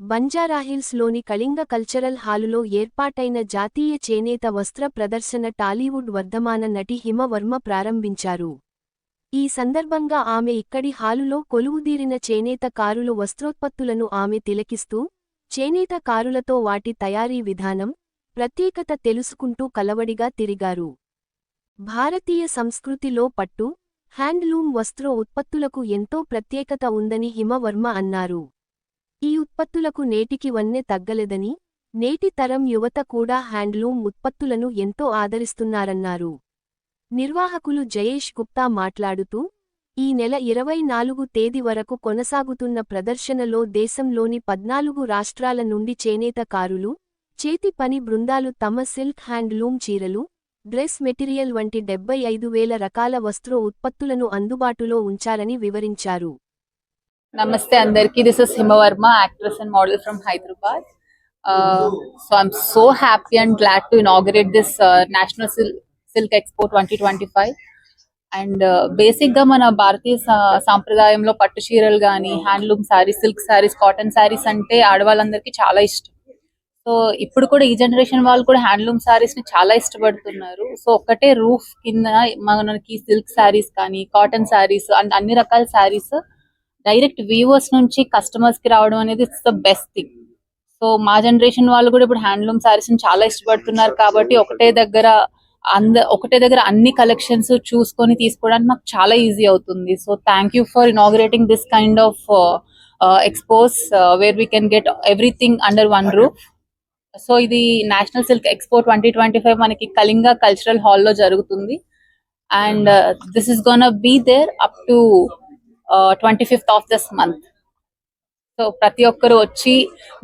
బంజారాహిల్స్లోని Kalinga cultural హాలులో ఏర్పాటైన జాతీయ చేనేత వస్త్ర ప్రదర్శన టాలీవుడ్ వర్ధమాన నటి హిమవర్మ ప్రారంభించారు. ఈ సందర్భంగా ఆమె ఇక్కడి హాలులో కొలువుదీరిన చేనేత కారులు వస్త్రోత్పత్తులను ఆమె తిలకిస్తూ చేనేత కారులతో వాటి తయారీ విధానం ప్రత్యేకత తెలుసుకుంటూ కలవడిగా తిరిగారు. భారతీయ సంస్కృతిలో పట్టు హ్యాండ్లూమ్ వస్త్ర ఉత్పత్తులకు ఎంతో ప్రత్యేకత ఉందని హిమవర్మ అన్నారు. ఈ ఉత్పత్తులకు నేటికి వన్నె తగ్గలేదని నేటి తరం యువత కూడా హ్యాండ్లూమ్ ఉత్పత్తులను ఎంతో ఆదరిస్తున్నారన్నారు. నిర్వాహకులు జయేష్ గుప్తా మాట్లాడుతూ ఈ నెల ఇరవై నాలుగు తేదీ వరకు కొనసాగుతున్న ప్రదర్శనలో దేశంలోని పద్నాలుగు రాష్ట్రాల నుండి చేనేత కారులు చేతి పని బృందాలు తమ సిల్క్ హ్యాండ్లూమ్ చీరలు డ్రెస్ మెటీరియల్ వంటి డెబ్బై ఐదు వేల రకాల వస్త్ర ఉత్పత్తులను అందుబాటులో ఉంచారని వివరించారు. నమస్తే అందరికి. This is Hima Varma actress and model from Hyderabad so I'm so happy and glad to inaugurate this national silk expo twenty twenty five and బేసిక్గా మన భారతీయ సాంప్రదాయంలో పట్టు చీరలు కానీ handloom sarees silk sarees cotton sarees అంటే ఆడవాళ్ళందరికీ చాలా ఇష్టం. సో ఇప్పుడు కూడా ఈ జనరేషన్ వాళ్ళు కూడా హ్యాండ్లూమ్ శారీస్ని చాలా ఇష్టపడుతున్నారు. సో ఒక్కటే రూఫ్ కింద మనకి సిల్క్ శారీస్ కానీ కాటన్ శారీస్ అండ్ అన్ని రకాల శారీస్ డైరెక్ట్ వ్యూవర్స్ నుంచి కస్టమర్స్కి రావడం అనేది it's the best thing so మా జనరేషన్ వాళ్ళు కూడా ఇప్పుడు హ్యాండ్లూమ్ శారీస్ చాలా ఇష్టపడుతున్నారు కాబట్టి ఒకటే దగ్గర అంద ఒకటే దగ్గర అన్ని కలెక్షన్స్ చూసుకొని తీసుకోవడానికి నాకు చాలా ఈజీ అవుతుంది. So thank you for inaugurating this kind of expos where we can get everything under one roof so ఇది national silk expo twenty twenty five మనకి కళింగ కల్చరల్ హాల్లో జరుగుతుంది. And this is gonna be there up to twenty fifth of this month so ప్రతి ఒక్కరు వచ్చి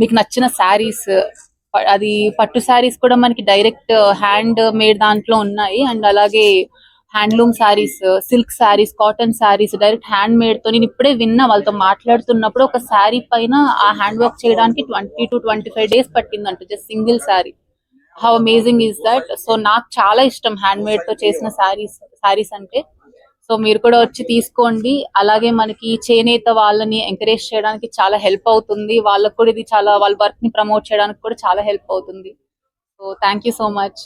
మీకు నచ్చిన శారీస్ అది పట్టు శారీస్ కూడా మనకి డైరెక్ట్ హ్యాండ్ మేడ్ దాంట్లో ఉన్నాయి. అండ్ అలాగే handloom sarees silk sarees cotton sarees direct hand మేడ్తో నేను ఇప్పుడే విన్నా. వాళ్ళతో మాట్లాడుతున్నప్పుడు ఒక శారీ పైన ఆ హ్యాండ్ వర్క్ చేయడానికి twenty to twenty five days పట్టిందంట. Just single saree how amazing is that so నాకు చాలా ఇష్టం హ్యాండ్ మేడ్తో చేసిన శారీస్ శారీస్ అంటే. సో మీరు కూడా వచ్చి తీసుకోండి. అలాగే మనకి చేనేత వాళ్ళని ఎంకరేజ్ చేయడానికి చాలా హెల్ప్ అవుతుంది. వాళ్ళకు కూడా ఇది చాలా వాళ్ళ వర్క్ని ప్రమోట్ చేయడానికి కూడా చాలా హెల్ప్ అవుతుంది. So thank you so much